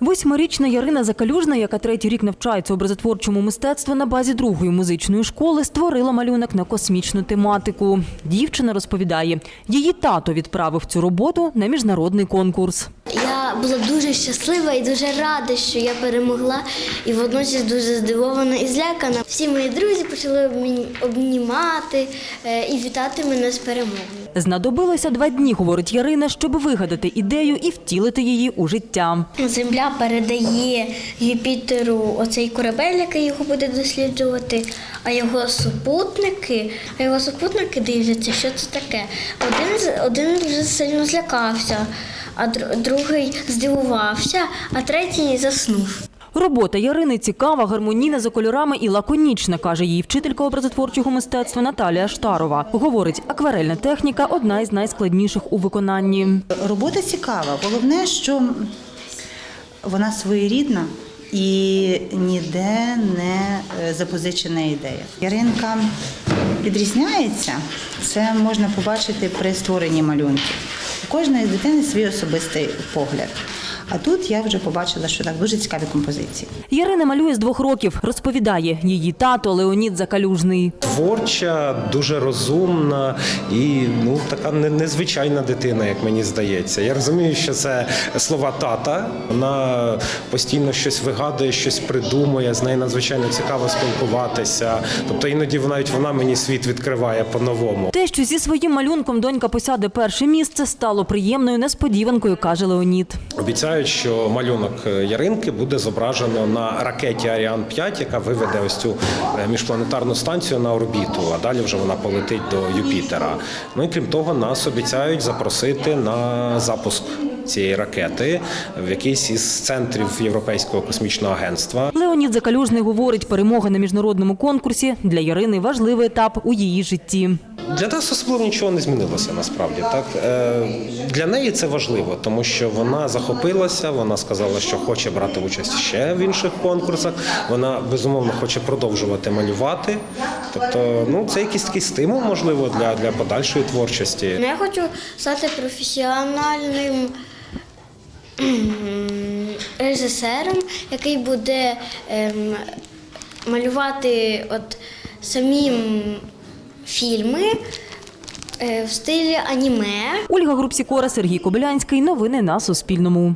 Восьмирічна Ярина Закалюжна, яка третій рік навчається образотворчому мистецтву на базі другої музичної школи, створила малюнок на космічну тематику. Дівчина розповідає, її тато відправив цю роботу на міжнародний конкурс. Я була дуже щаслива і дуже рада, що я перемогла, і водночас дуже здивована і злякана. Всі мої друзі почали обнімати е, і вітати мене з перемогою. Знадобилося два дні, говорить Ярина, щоб вигадати ідею і втілити її у життя. Земля передає Юпітеру оцей корабель, який його буде досліджувати. А його супутники, а його супутники дивляться, що це таке. Один з- один вже сильно злякався, а другий здивувався, а третій заснув. Робота Ярини цікава, гармонійна за кольорами і лаконічна, каже її вчителька образотворчого мистецтва Наталія Штарова. Говорить, акварельна техніка одна із найскладніших у виконанні. Робота цікава. Головне, що вона своєрідна і ніде не е, запозичена ідея. Яринка відрізняється. Це можна побачити при створенні малюнків. У кожної дитини свій особистий погляд. А тут я вже побачила, що так дуже цікаві композиції. Ярина малює з двох років. Розповідає, її тато Леонід Закалюжний. Творча, дуже розумна і ну така незвичайна дитина, як мені здається. Я розумію, що це слова тата. Вона постійно щось вигадує, щось придумує. З нею надзвичайно цікаво спілкуватися. Тобто іноді навіть вона мені світ відкриває по-новому. Те, що зі своїм малюнком донька посяде перше місце, стало приємною несподіванкою, каже Леонід. Обіцяють, що малюнок Яринки буде зображено на ракеті Аріан 5 яка виведе ось цю е, міжпланетарну станцію на орбіту, а далі вже вона полетить до Юпітера. Ну і крім того, нас обіцяють запросити на запуск цієї ракети в якийсь із центрів Європейського космічного агентства. Леонід Закалюжний говорить, перемога на міжнародному конкурсі для Ярини важливий етап у її житті. Для нас особливо нічого не змінилося насправді. Так Е, для неї це важливо, тому що вона захопилася. Вона сказала, що хоче брати участь ще в інших конкурсах. Вона безумовно хоче продовжувати малювати. Тобто, ну це якийсь такий стимул, можливо, для, для подальшої творчості. Ну, Я хочу стати професіональним режисером, який буде ем, малювати от самі м, фільми е, в стилі аніме. Ольга Групсікора, Сергій Кобилянський. Новини на Суспільному.